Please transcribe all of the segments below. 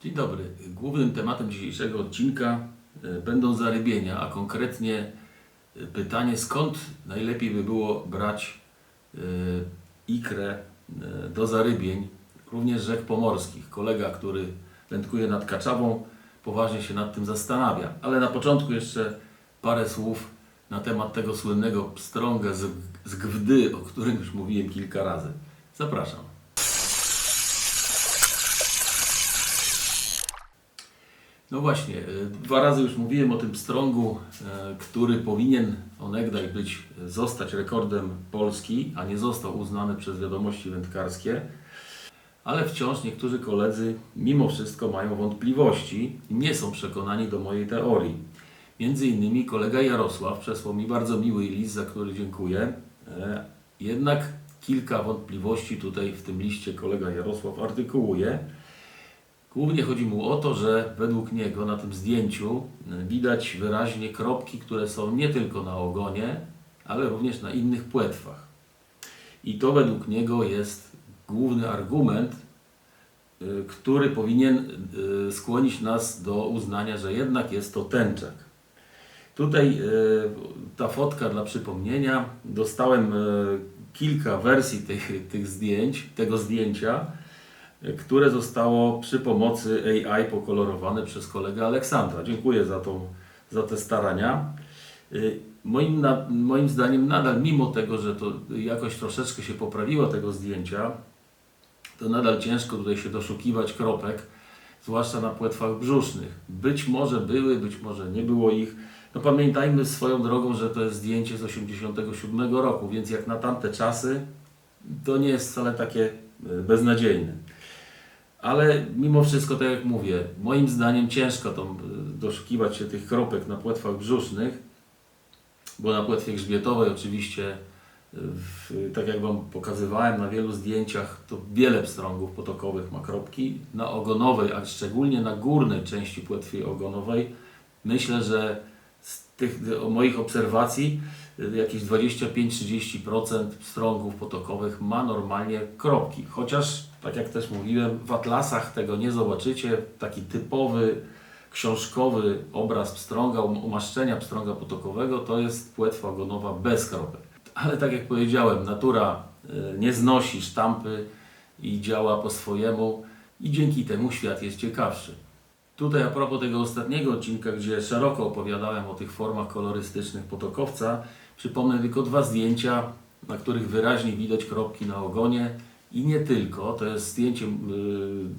Dzień dobry. Głównym tematem dzisiejszego odcinka e, będą zarybienia, a konkretnie e, pytanie skąd najlepiej by było brać e, ikrę do zarybień, również rzek pomorskich. Kolega, który wędkuje nad Kaczawą, poważnie się nad tym zastanawia. Ale na początku jeszcze parę słów na temat tego słynnego pstrąga z, z Gwdy, o którym już mówiłem kilka razy. Zapraszam. No właśnie, e, dwa razy już mówiłem o tym pstrągu, e, który powinien onegdaj być, zostać rekordem Polski, a nie został uznany przez wiadomości wędkarskie. Ale wciąż niektórzy koledzy mimo wszystko mają wątpliwości i nie są przekonani do mojej teorii. Między innymi kolega Jarosław przesłał mi bardzo miły list, za który dziękuję. E, Jednak kilka wątpliwości tutaj w tym liście kolega Jarosław artykułuje. Głównie chodzi mu o to, że według niego na tym zdjęciu e, widać wyraźnie kropki, które są nie tylko na ogonie, ale również na innych płetwach. I to według niego jest główny argument, y, który powinien y, skłonić nas do uznania, że jednak jest to tęczak. Tutaj ta fotka dla przypomnienia. Dostałem kilka wersji tych, tych zdjęć, tego zdjęcia, które zostało przy pomocy AI pokolorowane przez kolegę Aleksandra. Dziękuję za, tą, za te starania. Y, Moim, na, moim zdaniem nadal, mimo tego, że to jakoś troszeczkę się poprawiło tego zdjęcia, to nadal ciężko tutaj się doszukiwać kropek, zwłaszcza na płetwach brzusznych. Być może były, być może nie było ich. No pamiętajmy swoją drogą, że to jest zdjęcie z 87 roku, więc jak na tamte czasy, to nie jest wcale takie e, beznadziejne. Ale mimo wszystko, tak jak mówię, moim zdaniem ciężko to, e, doszukiwać się tych kropek na płetwach brzusznych, bo na płetwie grzbietowej oczywiście, w, tak jak Wam pokazywałem na wielu zdjęciach, to wiele pstrągów potokowych ma kropki. Na ogonowej, a szczególnie na górnej części płetwy ogonowej, myślę, że z tych moich obserwacji y, jakieś 25-30% pstrągów potokowych ma normalnie kropki. Chociaż, tak jak też mówiłem, w atlasach tego nie zobaczycie. Taki typowy książkowy obraz pstrąga, um- umaszczenia pstrąga potokowego to jest płetwa ogonowa bez kropek. Ale tak jak powiedziałem, natura y, nie znosi sztampy i działa po swojemu i dzięki temu świat jest ciekawszy. Tutaj a propos tego ostatniego odcinka, gdzie szeroko opowiadałem o tych formach kolorystycznych potokowca, przypomnę tylko dwa zdjęcia, na których wyraźnie widać kropki na ogonie i nie tylko. To jest zdjęcie, y,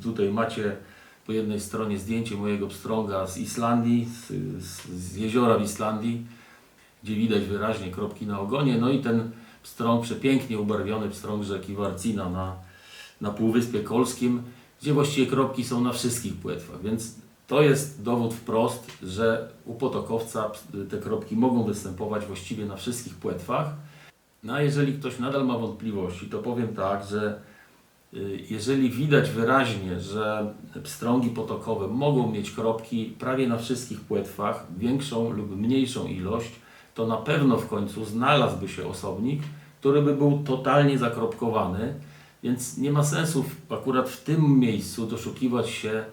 tutaj macie po jednej stronie zdjęcie mojego pstrąga z Islandii, z, z, jeziora w Islandii, gdzie widać wyraźnie kropki na ogonie, no i ten pstrąg, przepięknie ubarwiony pstrąg rzeki Warcina na, na Półwyspie Kolskim, gdzie właściwie kropki są na wszystkich płetwach, więc to jest dowód wprost, że u potokowca te kropki mogą występować właściwie na wszystkich płetwach. No a jeżeli ktoś nadal ma wątpliwości, to powiem tak, że y, jeżeli widać wyraźnie, że pstrągi potokowe mogą mieć kropki prawie na wszystkich płetwach, większą lub mniejszą ilość, to na pewno w końcu znalazłby się osobnik, który by był totalnie zakropkowany, więc nie ma sensu akurat w tym miejscu doszukiwać się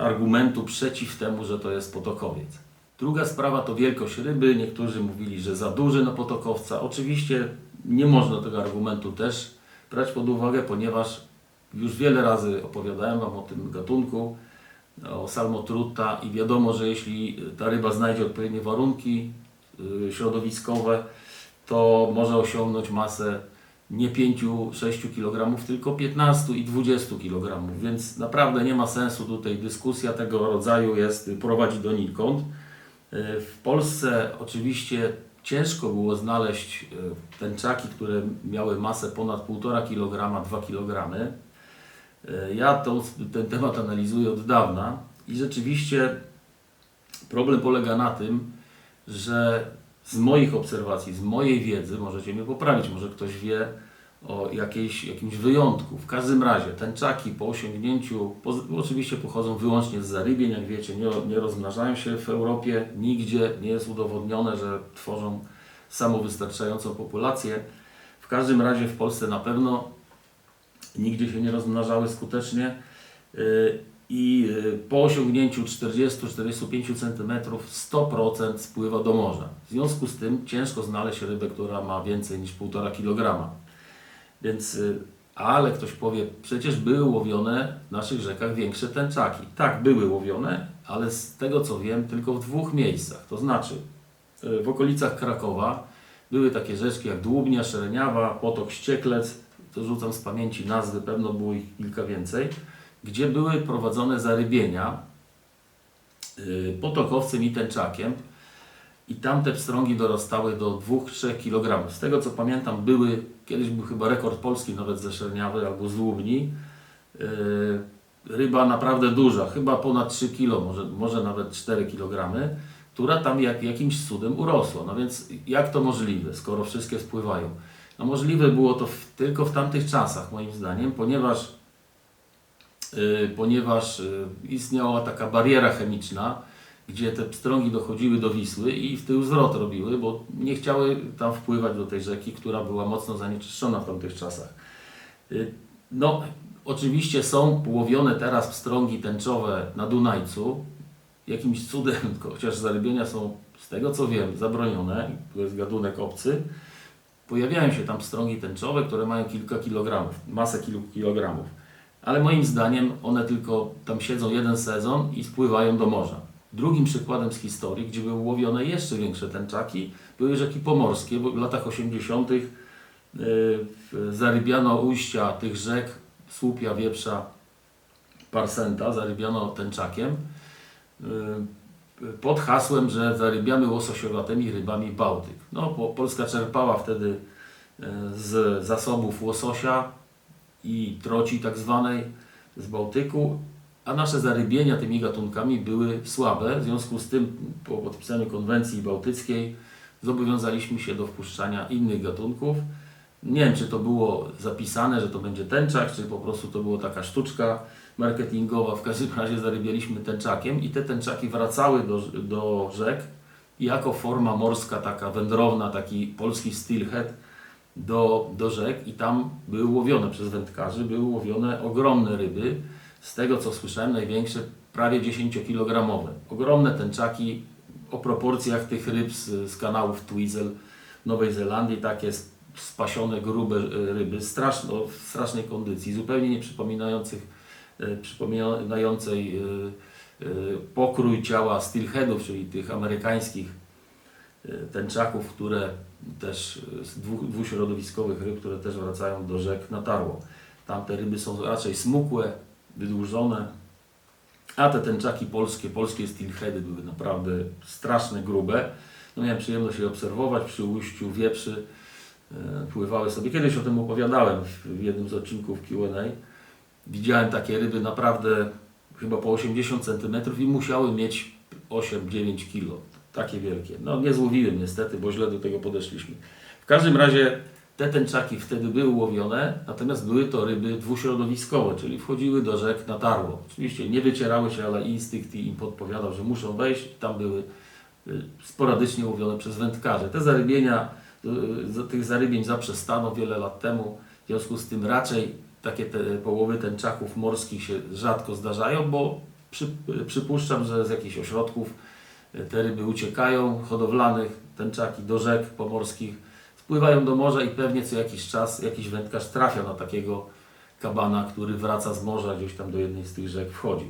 argumentu przeciw temu, że to jest potokowiec. Druga sprawa to wielkość ryby. Niektórzy mówili, że za duży na potokowca. Oczywiście nie można tego argumentu też brać pod uwagę, ponieważ już wiele razy opowiadałem Wam o tym gatunku, o salmotrutta i wiadomo, że jeśli ta ryba znajdzie odpowiednie warunki y, środowiskowe, to może osiągnąć masę nie 5-6 kg, tylko 15 i 20 kg. Więc naprawdę nie ma sensu tutaj dyskusja tego rodzaju jest prowadzi donikąd. Y, W Polsce oczywiście ciężko było znaleźć y, tęczaki, które miały masę ponad 1,5 kg, 2 kg. Ja ten temat analizuję od dawna i rzeczywiście problem polega na tym, że z moich obserwacji, z mojej wiedzy, możecie mnie poprawić, może ktoś wie o jakiejś, jakimś wyjątku. W każdym razie tęczaki po osiągnięciu, poz- oczywiście pochodzą wyłącznie z zarybień, jak wiecie, nie, nie rozmnażają się w Europie, nigdzie nie jest udowodnione, że tworzą samowystarczającą populację. W każdym razie w Polsce na pewno nigdzie się nie rozmnażały skutecznie. Yy, i y, po osiągnięciu 40-45 cm 100% spływa do morza. W związku z tym ciężko znaleźć rybę, która ma więcej niż 1,5 kg. Więc, y, ale ktoś powie, przecież były łowione w naszych rzekach większe tęczaki. Tak, były łowione, ale z tego co wiem, tylko w dwóch miejscach. To znaczy y, w okolicach Krakowa były takie rzeczki jak Dłubnia, Szereniawa, Potok Ścieklec, to rzucam z pamięci nazwy, pewno było ich kilka więcej, gdzie były prowadzone zarybienia y, potokowcem i tęczakiem i tam te pstrągi dorastały do 2-3 kg. Z tego co pamiętam były, kiedyś był chyba rekord polski nawet ze Szerniawy albo z Łubni, Yy, ryba naprawdę duża, chyba ponad 3 kg, może, może nawet 4 kg, która tam jak, jakimś cudem urosła. No więc jak to możliwe, skoro wszystkie spływają? No możliwe było to w, tylko w tamtych czasach, moim zdaniem, ponieważ, yy, ponieważ yy, istniała taka bariera chemiczna, gdzie te pstrągi dochodziły do Wisły i w tył zwrot robiły, bo nie chciały tam wpływać do tej rzeki, która była mocno zanieczyszczona w tamtych czasach. Y, No, oczywiście są łowione teraz pstrągi tęczowe na Dunajcu. Jakimś cudem, chociaż zarybienia są, z tego co wiem, zabronione, to jest gatunek obcy, pojawiają się tam pstrągi tęczowe, które mają kilka kilogramów, masę kilku kilogramów. Ale moim zdaniem one tylko tam siedzą jeden sezon i spływają do morza. Drugim przykładem z historii, gdzie były łowione jeszcze większe tęczaki, były rzeki pomorskie, bo w latach 80. y, w- zarybiano ujścia tych rzek Słupia, Wieprza, Parsenta, zarybiano tęczakiem y, pod hasłem, że zarybiamy łososiowatymi rybami Bałtyk. No, Polska czerpała wtedy y, z zasobów łososia i troci tak zwanej z Bałtyku, a nasze zarybienia tymi gatunkami były słabe. W związku z tym po podpisaniu konwencji bałtyckiej zobowiązaliśmy się do wpuszczania innych gatunków. Nie wiem, czy to było zapisane, że to będzie tęczak, czy po prostu to była taka sztuczka marketingowa. W każdym razie zarybialiśmy tęczakiem i te tęczaki wracały do, do rzek jako forma morska, taka wędrowna, taki polski steelhead do, do rzek i tam były łowione przez wędkarzy, były łowione ogromne ryby. Z tego co słyszałem, największe prawie 10-kilogramowe. Ogromne tęczaki o proporcjach tych ryb z, z kanałów Twizel Nowej Zelandii, takie spasione, grube e, ryby, straszno, w strasznej kondycji, zupełnie nie przypominających, e, przypominającej e, pokrój ciała steelheadów, czyli tych amerykańskich tęczaków, które też z dwuśrodowiskowych ryb, które też wracają do rzek na tarło. Tamte ryby są raczej smukłe, wydłużone, a te tęczaki polskie, polskie steelheady były naprawdę straszne, grube. No miałem przyjemność je obserwować przy ujściu wieprzy. E, Pływały sobie. Kiedyś o tym opowiadałem w jednym z odcinków Q&A. Widziałem takie ryby naprawdę chyba po 80 cm i musiały mieć 8-9 kg. Takie wielkie. No nie złowiłem niestety, bo źle do tego podeszliśmy. W każdym razie te tęczaki wtedy były łowione, natomiast były to ryby dwuśrodowiskowe, czyli wchodziły do rzek na tarło. Oczywiście nie wycierały się, ale instynkt im podpowiadał, że muszą wejść tam były y, sporadycznie łowione przez wędkarze. Te zarybienia, y, tych zarybień zaprzestano wiele lat temu, w związku z tym raczej takie te połowy tęczaków morskich się rzadko zdarzają, bo przy, y, przypuszczam, że z jakichś ośrodków te ryby uciekają, hodowlanych, tęczaki do rzek pomorskich, wpływają do morza i pewnie co jakiś czas jakiś wędkarz trafia na takiego kabana, który wraca z morza, gdzieś tam do jednej z tych rzek wchodzi.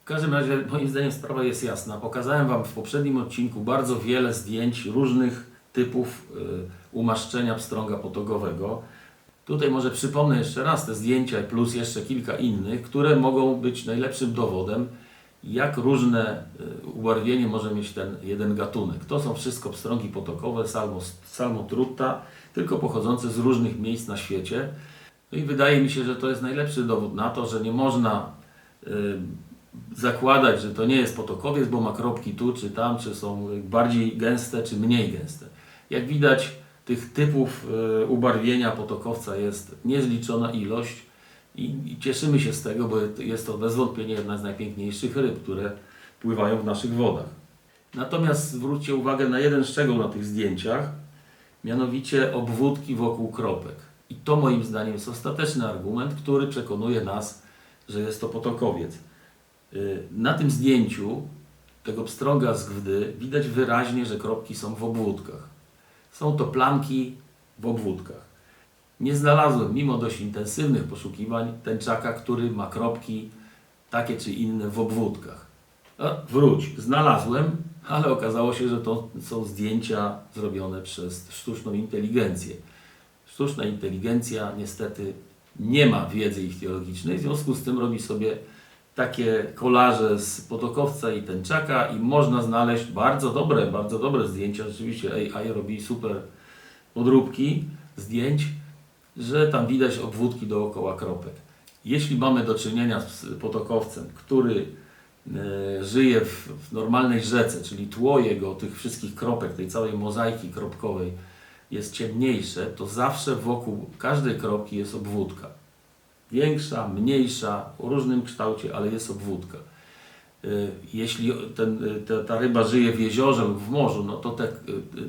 W każdym razie moim zdaniem sprawa jest jasna. Pokazałem Wam w poprzednim odcinku bardzo wiele zdjęć różnych typów y, umaszczenia pstrąga potogowego. Tutaj może przypomnę jeszcze raz te zdjęcia plus jeszcze kilka innych, które mogą być najlepszym dowodem, jak różne y, ubarwienie może mieć ten jeden gatunek. To są wszystko pstrągi potokowe, salmo, salmotrutta, tylko pochodzące z różnych miejsc na świecie. No i wydaje mi się, że to jest najlepszy dowód na to, że nie można y, zakładać, że to nie jest potokowiec, bo ma kropki tu czy tam, czy są bardziej gęste, czy mniej gęste. Jak widać, tych typów y, ubarwienia potokowca jest niezliczona ilość i, cieszymy się z tego, bo jest to bez wątpienia jedna z najpiękniejszych ryb, które pływają w naszych wodach. Natomiast zwróćcie uwagę na jeden szczegół na tych zdjęciach, mianowicie obwódki wokół kropek. I to moim zdaniem jest ostateczny argument, który przekonuje nas, że jest to potokowiec. Y, Na tym zdjęciu tego pstrąga z Gwdy widać wyraźnie, że kropki są w obwódkach. Są to plamki w obwódkach. Nie znalazłem, mimo dość intensywnych poszukiwań, tęczaka, który ma kropki takie czy inne w obwódkach. A, wróć, znalazłem, ale okazało się, że to są zdjęcia zrobione przez sztuczną inteligencję. Sztuczna inteligencja niestety nie ma wiedzy ichtiologicznej, w związku z tym robi sobie takie kolaże z potokowca i tęczaka i można znaleźć bardzo dobre, bardzo dobre zdjęcia. Rzeczywiście AI robi super podróbki zdjęć, że tam widać obwódki dookoła kropek. Jeśli mamy do czynienia z potokowcem, który e, żyje w, normalnej rzece, czyli tło jego, tych wszystkich kropek, tej całej mozaiki kropkowej jest ciemniejsze, to zawsze wokół każdej kropki jest obwódka. Większa, mniejsza, o różnym kształcie, ale jest obwódka. Y, Jeśli ten, y, ta, ta ryba żyje w jeziorze lub w morzu, no to te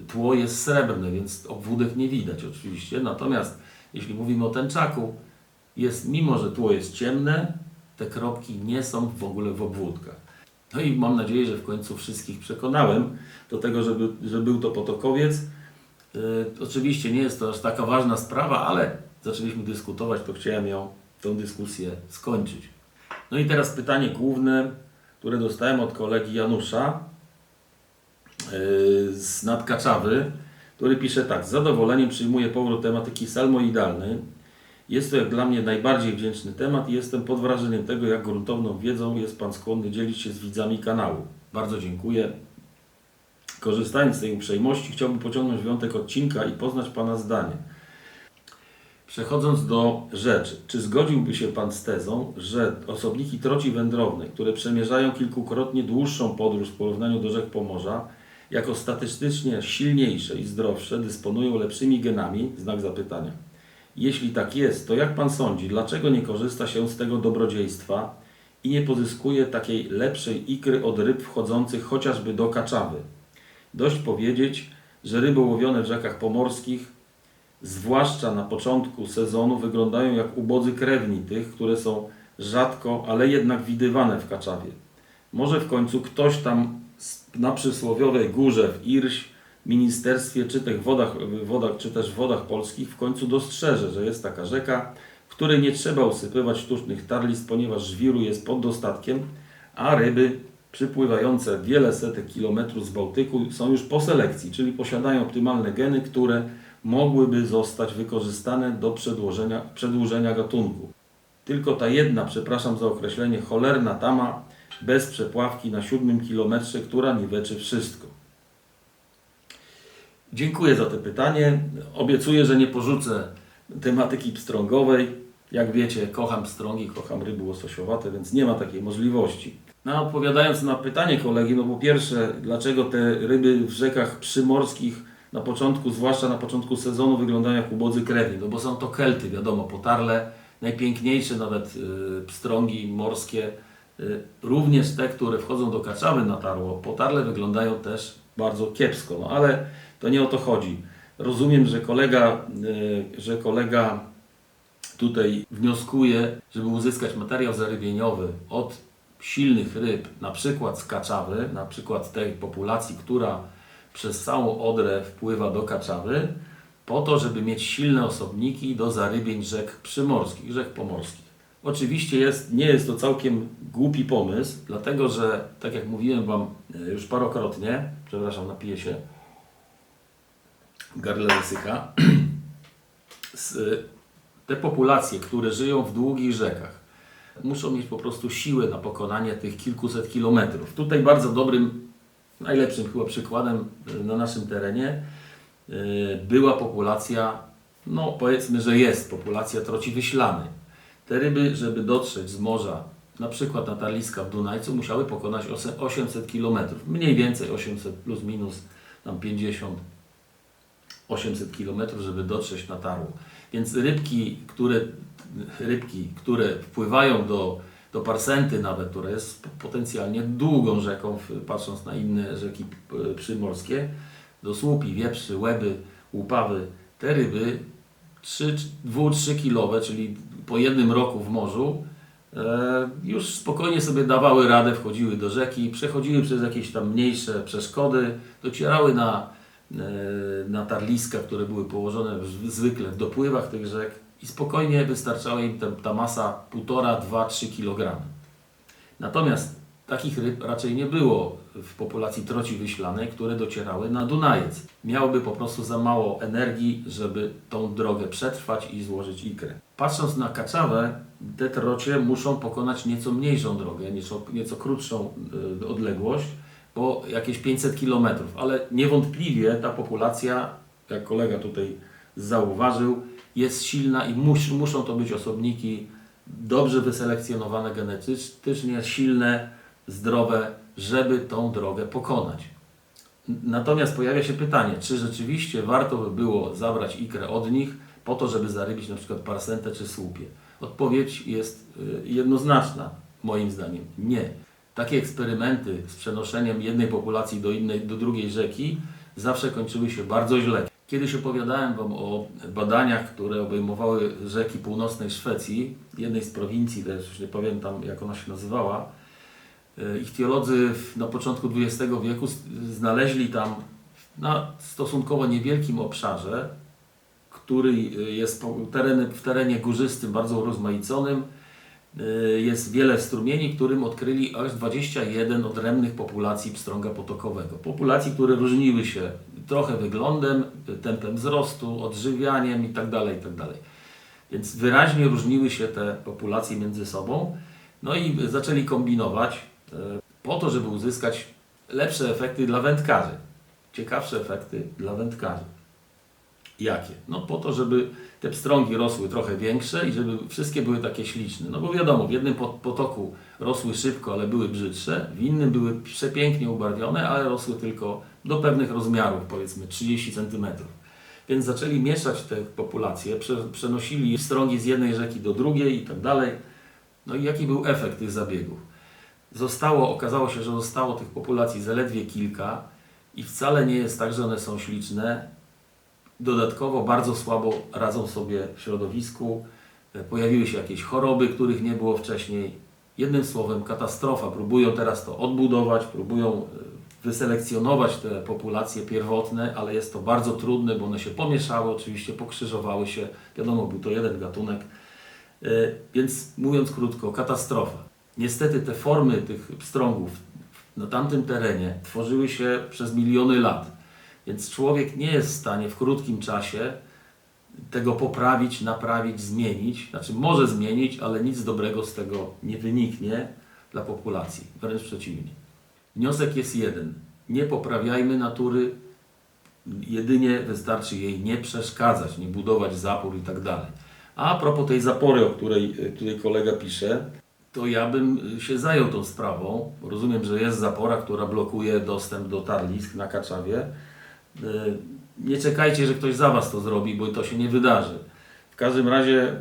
tło jest srebrne, więc obwódek nie widać oczywiście. Natomiast jeśli mówimy o tęczaku, jest, mimo że tło jest ciemne, te kropki nie są w ogóle w obwódkach. No i mam nadzieję, że w końcu wszystkich przekonałem do tego, żeby, że był to potokowiec. Yy, oczywiście nie jest to aż taka ważna sprawa, ale zaczęliśmy dyskutować, to chciałem ją, tę dyskusję skończyć. No i teraz pytanie główne, które dostałem od kolegi Janusza yy, z Nadkaczawy, który pisze tak. Z zadowoleniem przyjmuję powrót tematyki salmoidalnej. Jest to jak dla mnie najbardziej wdzięczny temat i jestem pod wrażeniem tego, jak gruntowną wiedzą jest Pan skłonny dzielić się z widzami kanału. Bardzo dziękuję. Korzystając z tej uprzejmości, chciałbym pociągnąć wątek odcinka i poznać Pana zdanie. Przechodząc do rzeczy, czy zgodziłby się Pan z tezą, że osobniki troci wędrownej, które przemierzają kilkukrotnie dłuższą podróż w porównaniu do rzek Pomorza, jako statystycznie silniejsze i zdrowsze dysponują lepszymi genami? Znak zapytania. Jeśli tak jest, to jak Pan sądzi, dlaczego nie korzysta się z tego dobrodziejstwa i nie pozyskuje takiej lepszej ikry od ryb wchodzących chociażby do Kaczawy? Dość powiedzieć, że ryby łowione w rzekach pomorskich, zwłaszcza na początku sezonu, wyglądają jak ubodzy krewni tych, które są rzadko, ale jednak widywane w Kaczawie. Może w końcu ktoś tam na przysłowiowej górze w Irś, ministerstwie czy tych wodach, wodach, czy też wodach polskich w końcu dostrzeże, że jest taka rzeka, której nie trzeba usypywać sztucznych tarlist, ponieważ żwiru jest pod dostatkiem, a ryby przypływające wiele setek kilometrów z Bałtyku są już po selekcji, czyli posiadają optymalne geny, które mogłyby zostać wykorzystane do przedłużenia, przedłużenia gatunku. Tylko ta jedna, przepraszam za określenie, cholerna tama bez przepławki na siódmym kilometrze, która niweczy wszystko. Dziękuję za to pytanie. Obiecuję, że nie porzucę tematyki pstrągowej. Jak wiecie, kocham pstrągi, kocham ryby łososiowate, więc nie ma takiej możliwości. No, odpowiadając na pytanie kolegi, no po pierwsze, dlaczego te ryby w rzekach przymorskich na początku, zwłaszcza na początku sezonu, wyglądają jak ubodzy krewni? No bo są to kelty, wiadomo, potarle, najpiękniejsze nawet y, pstrągi morskie, również te, które wchodzą do Kaczawy na tarło, potarle wyglądają też bardzo kiepsko, no ale to nie o to chodzi. Rozumiem, że kolega, y, że kolega tutaj wnioskuje, żeby uzyskać materiał zarybieniowy od silnych ryb, na przykład z Kaczawy, na przykład tej populacji, która przez całą Odrę wpływa do Kaczawy, po to, żeby mieć silne osobniki do zarybień rzek przymorskich, rzek pomorskich. Oczywiście jest, nie jest to całkiem głupi pomysł, dlatego że, tak jak mówiłem Wam e, już parokrotnie, przepraszam, napiję się gardle wysycha, s- te populacje, które żyją w długich rzekach, muszą mieć po prostu siłę na pokonanie tych kilkuset kilometrów. Tutaj bardzo dobrym, najlepszym chyba przykładem y, na naszym terenie y, była populacja, no powiedzmy, że jest populacja troci wyślany. Te ryby, żeby dotrzeć z morza, na przykład na Tarliska w Dunajcu, musiały pokonać ose- 800 kilometrów. Mniej więcej 800 plus minus tam 50 800 km, żeby dotrzeć na tarło. Więc rybki, które, rybki, które wpływają do, do Parsenty nawet, która jest potencjalnie długą rzeką, patrząc na inne rzeki p- przymorskie, do słupi, wieprzy, łeby, łupawy, te ryby 2-3 kilowe, czyli po jednym roku w morzu, e, już spokojnie sobie dawały radę, wchodziły do rzeki, przechodziły przez jakieś tam mniejsze przeszkody, docierały na, e, na tarliska, które były położone zwykle w dopływach tych rzek i spokojnie wystarczała im ta, ta masa 1,5, 2, 3 kg. Natomiast takich ryb raczej nie było w populacji troci wyślanej, które docierały na Dunajec. Miałoby po prostu za mało energii, żeby tą drogę przetrwać i złożyć ikrę. Patrząc na kaczawę, te trocie muszą pokonać nieco mniejszą drogę, nieco, nieco krótszą y, odległość, bo jakieś 500 km, ale niewątpliwie ta populacja, jak kolega tutaj zauważył, jest silna i mus, muszą to być osobniki dobrze wyselekcjonowane genetycznie, silne, zdrowe, żeby tą drogę pokonać. Natomiast pojawia się pytanie, czy rzeczywiście warto by było zabrać ikrę od nich po to, żeby zarybić na przykład parsentę czy słupie? Odpowiedź jest y, jednoznaczna, moim zdaniem. Nie. Takie eksperymenty z przenoszeniem jednej populacji do innej, do drugiej rzeki zawsze kończyły się bardzo źle. Kiedyś opowiadałem Wam o badaniach, które obejmowały rzeki północnej Szwecji, jednej z prowincji, też już nie pamiętam jak ona się nazywała. E, Ichtiolodzy na początku XX wieku znaleźli tam na stosunkowo niewielkim obszarze, który e, jest tereny, w terenie górzystym, bardzo urozmaiconym, e, jest wiele strumieni, którym odkryli aż 21 odrębnych populacji pstrąga potokowego. Populacji, które różniły się trochę wyglądem, tempem wzrostu, odżywianiem itd. itd. Więc wyraźnie różniły się te populacje między sobą. No i zaczęli kombinować e, po to, żeby uzyskać lepsze efekty dla wędkarzy. Ciekawsze efekty dla wędkarzy. Jakie? No po to, żeby te pstrągi rosły trochę większe i żeby wszystkie były takie śliczne. No bo wiadomo, w jednym pot- potoku rosły szybko, ale były brzydsze, w innym były przepięknie ubarwione, ale rosły tylko do pewnych rozmiarów, powiedzmy 30 cm. Więc zaczęli mieszać te populacje, prze, przenosili pstrągi z jednej rzeki do drugiej i tak dalej. No i jaki był efekt tych zabiegów? Zostało, okazało się, że zostało tych populacji zaledwie kilka i wcale nie jest tak, że one są śliczne. Dodatkowo bardzo słabo radzą sobie w środowisku. E, Pojawiły się jakieś choroby, których nie było wcześniej. Jednym słowem, katastrofa. Próbują teraz to odbudować, próbują e, wyselekcjonować te populacje pierwotne, ale jest to bardzo trudne, bo one się pomieszały, oczywiście pokrzyżowały się. Wiadomo, był to jeden gatunek. E, Więc mówiąc krótko, katastrofa. Niestety te formy tych pstrągów na tamtym terenie tworzyły się przez miliony lat. Więc człowiek nie jest w stanie w krótkim czasie tego poprawić, naprawić, zmienić. Znaczy może zmienić, ale nic dobrego z tego nie wyniknie dla populacji. Wręcz przeciwnie. Wniosek jest jeden. Nie poprawiajmy natury, jedynie wystarczy jej nie przeszkadzać, nie budować zapór i tak dalej. A propos tej zapory, o której e, tutaj kolega pisze, to ja bym e, się zajął tą sprawą. Rozumiem, że jest zapora, która blokuje dostęp do tarlisk na Kaczawie. E, Nie czekajcie, że ktoś za Was to zrobi, bo to się nie wydarzy. W każdym razie e,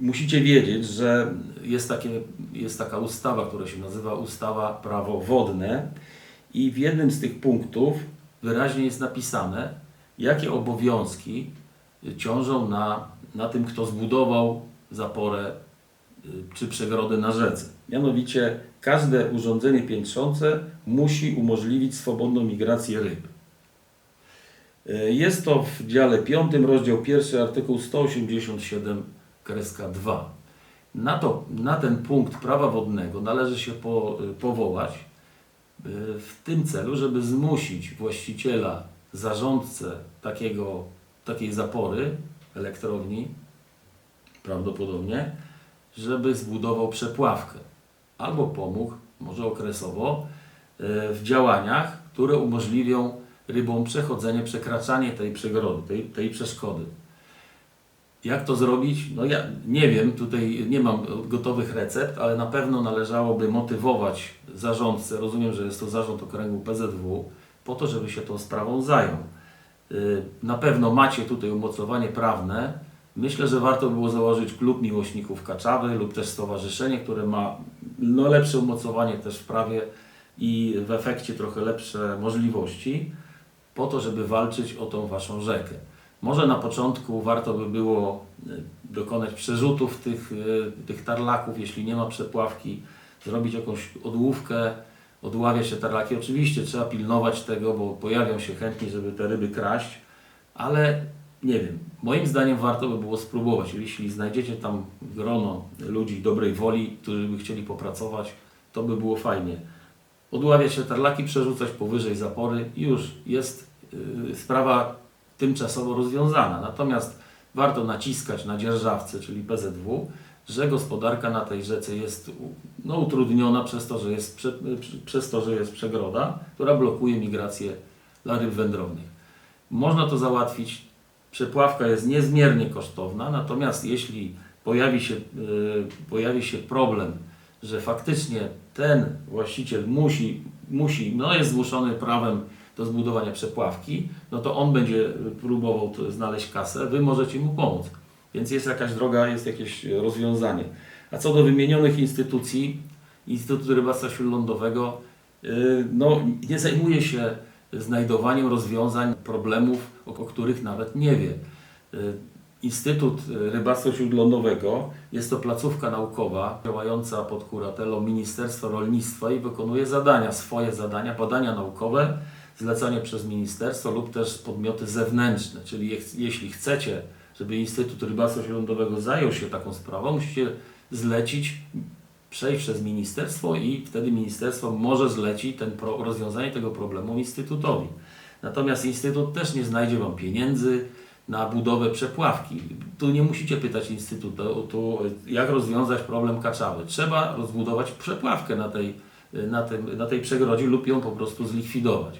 musicie wiedzieć, że jest, takie, jest taka ustawa, która się nazywa ustawa prawo wodne i w jednym z tych punktów wyraźnie jest napisane, jakie obowiązki ciążą na, na tym, kto zbudował zaporę y, czy przegrodę na rzece. Mianowicie każde urządzenie piętrzące musi umożliwić swobodną migrację ryb. Y, Jest to w dziale 5, rozdział 1, artykuł 187, kreska 2. Na, to, na ten punkt prawa wodnego należy się po, y, powołać y, w tym celu, żeby zmusić właściciela, zarządcę takiego, takiej zapory, elektrowni, prawdopodobnie, żeby zbudował przepławkę albo pomógł, może okresowo, y, w działaniach, które umożliwią rybom przechodzenie, przekraczanie tej przegrody, tej, tej przeszkody. Jak to zrobić? No ja nie wiem, tutaj nie mam gotowych recept, ale na pewno należałoby motywować zarządcę, rozumiem, że jest to zarząd okręgu PZW, po to, żeby się tą sprawą zajął. Y, Na pewno macie tutaj umocowanie prawne. Myślę, że warto by było założyć klub miłośników Kaczawy lub też stowarzyszenie, które ma no, lepsze umocowanie też w prawie i w efekcie trochę lepsze możliwości po to, żeby walczyć o tą Waszą rzekę. Może na początku warto by było e, dokonać przerzutów tych, e, tych tarlaków, jeśli nie ma przepławki, zrobić jakąś odłówkę, odławia się tarlaki. Oczywiście trzeba pilnować tego, bo pojawią się chętni, żeby te ryby kraść, ale nie wiem, moim zdaniem warto by było spróbować. Jeśli znajdziecie tam grono ludzi dobrej woli, którzy by chcieli popracować, to by było fajnie. Odławiać się tarlaki, przerzucać powyżej zapory i już jest yy, sprawa tymczasowo rozwiązana. Natomiast warto naciskać na dzierżawcę, czyli PZW, że gospodarka na tej rzece jest no, utrudniona przez to, że jest, prze, przy- przez to, że jest przegroda, która blokuje migrację dla ryb wędrownych. Można to załatwić. Przepławka jest niezmiernie kosztowna, natomiast jeśli pojawi się, yy, pojawi się problem, że faktycznie ten właściciel musi, musi, no jest zmuszony prawem do zbudowania przepławki, no to on będzie próbował znaleźć kasę, wy możecie mu pomóc. Więc jest jakaś droga, jest jakieś rozwiązanie. A co do wymienionych instytucji, Instytut Rybactwa Śródlądowego yy, no, nie zajmuje się znajdowaniem rozwiązań problemów, o, o których nawet nie wie. Yy, Instytut Rybactwa Śródlądowego jest to placówka naukowa działająca pod kuratelą Ministerstwa Rolnictwa i wykonuje zadania, swoje zadania, badania naukowe zlecane przez ministerstwo lub też podmioty zewnętrzne. Czyli jeśli chcecie, żeby Instytut Rybactwa Śródlądowego zajął się taką sprawą, musicie zlecić, przejść przez ministerstwo i wtedy ministerstwo może zlecić ten pro, rozwiązanie tego problemu Instytutowi. Natomiast Instytut też nie znajdzie Wam pieniędzy na budowę przepławki. Tu nie musicie pytać Instytutu, tu, jak rozwiązać problem kaczawy. Trzeba rozbudować przepławkę na tej, na, tym, na tej przegrodzie lub ją po prostu zlikwidować.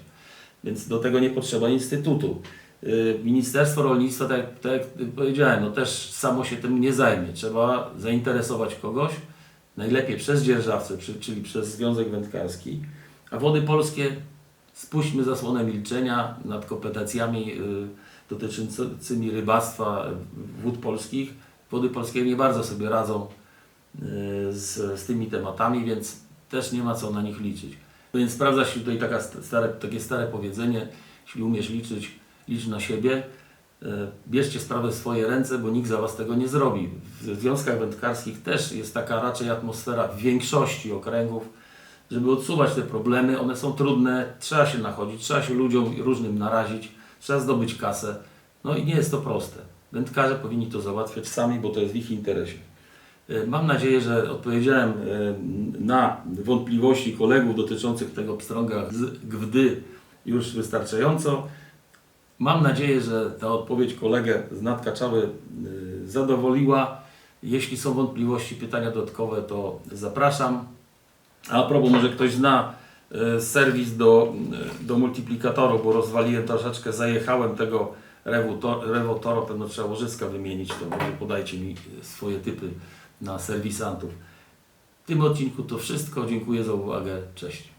Więc do tego nie potrzeba Instytutu. Y, Ministerstwo Rolnictwa, tak, tak jak powiedziałem, no też samo się tym nie zajmie. Trzeba zainteresować kogoś, najlepiej przez dzierżawcę, czyli przez Związek Wędkarski. A Wody Polskie spuśćmy zasłonę milczenia nad kompetencjami y, dotyczącymi rybactwa wód polskich. Wody Polskie nie bardzo sobie radzą y, z, z tymi tematami, więc też nie ma co na nich liczyć. Więc sprawdza się tutaj taka st- stare, takie stare powiedzenie, jeśli umiesz liczyć, licz na siebie. E, Bierzcie sprawę w swoje ręce, bo nikt za Was tego nie zrobi. W związkach wędkarskich też jest taka raczej atmosfera w większości okręgów, żeby odsuwać te problemy. One są trudne, trzeba się nachodzić, trzeba się ludziom różnym narazić, trzeba zdobyć kasę. No i nie jest to proste. Wędkarze powinni to załatwiać sami, bo to jest w ich interesie. E, Mam nadzieję, że odpowiedziałem e, na wątpliwości kolegów dotyczących tego pstrąga z Gwdy już wystarczająco. Mam nadzieję, że ta odpowiedź kolegę z Nadkaczały y, zadowoliła. Jeśli są wątpliwości, pytania dodatkowe, to zapraszam. A propos, może ktoś zna y, serwis do, y, do multiplikatorów, bo rozwaliłem troszeczkę, zajechałem tego Rewo- Rewotoro, pewno trzeba łożyska wymienić, to może podajcie mi swoje typy na serwisantów. W tym odcinku to wszystko. Dziękuję za uwagę. Cześć.